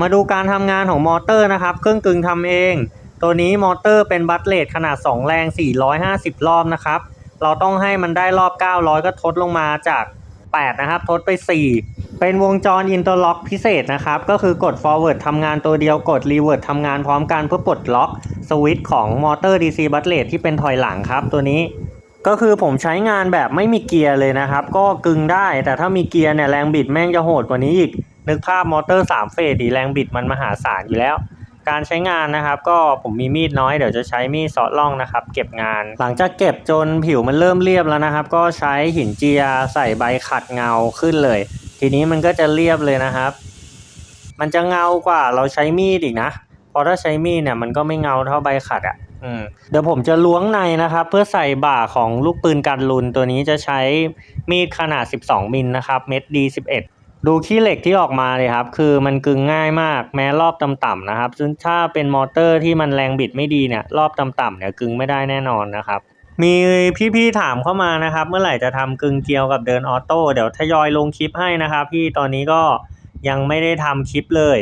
มาดูการทำงานของมอเตอร์นะครับ เครื่องกึ่งทำเอง ตัวนี้มอเตอร์เป็นบัตเลทขนาด 2 แรง 450 รอบนะครับ เราต้องให้มันได้รอบ 900 ก็ทดลงมาจาก 8 นะครับ ทดไป 4 เป็นวงจรอินเตอร์ล็อกพิเศษนะครับ ก็คือกด forward ทำงานตัวเดียวกด reverse ทำงานพร้อมกันเพื่อปลดล็อกสวิตช์ของมอเตอร์ DC บัตเลทที่เป็นถอยหลังครับ ตัวนี้ก็คือผมใช้งานแบบไม่มีเกียร์เลยนะครับ ก็กึงได้แต่ถ้ามีเกียร์เนี่ยแรงบิดแม่งจะโหดกว่านี้อีก นึกภาพมอเตอร์3เฟสดีแรงบิดมันมหาศาลอยู่แล้ว การใช้งานนะครับ ก็ผมมีมีดน้อยเดี๋ยวจะใช้มีดเซาะล่องนะครับ เก็บงาน หลังจากเก็บจนผิวมันเริ่มเรียบแล้วนะครับ ก็ใช้หินเจียใส่ใบขัดเงาขึ้นเลย ทีนี้มันก็จะเรียบเลยนะครับ มันจะเงากว่าเราใช้มีดอีกนะเพราะถ้าใช้มีดเนี่ยมันก็ไม่เงาเท่าใบขัดอะ่ะเดี๋ยวผมจะล้วงในนะครับ เพื่อใส่บ่าของลูกปืนกันลุนตัวนี้จะใช้มีดขนาด 12 มิลนะครับ เม็ด D11 ดูขี้เหล็กที่ออกมาเลยครับ คือมันกึงง่ายมากแม้รอบต่ำๆนะครับ ซึ่งถ้าเป็นมอเตอร์ที่มันแรงบิดไม่ดีเนี่ยรอบต่ำๆเนี่ยกึงไม่ได้แน่นอนนะครับ มีพี่ๆถามเข้ามานะครับ เมื่อไหร่จะทำกึงเกลียวกับเดินออโต้เดี๋ยวทยอยลงคลิปให้นะครับ พี่ตอนนี้ก็ยังไม่ได้ทำคลิปเลย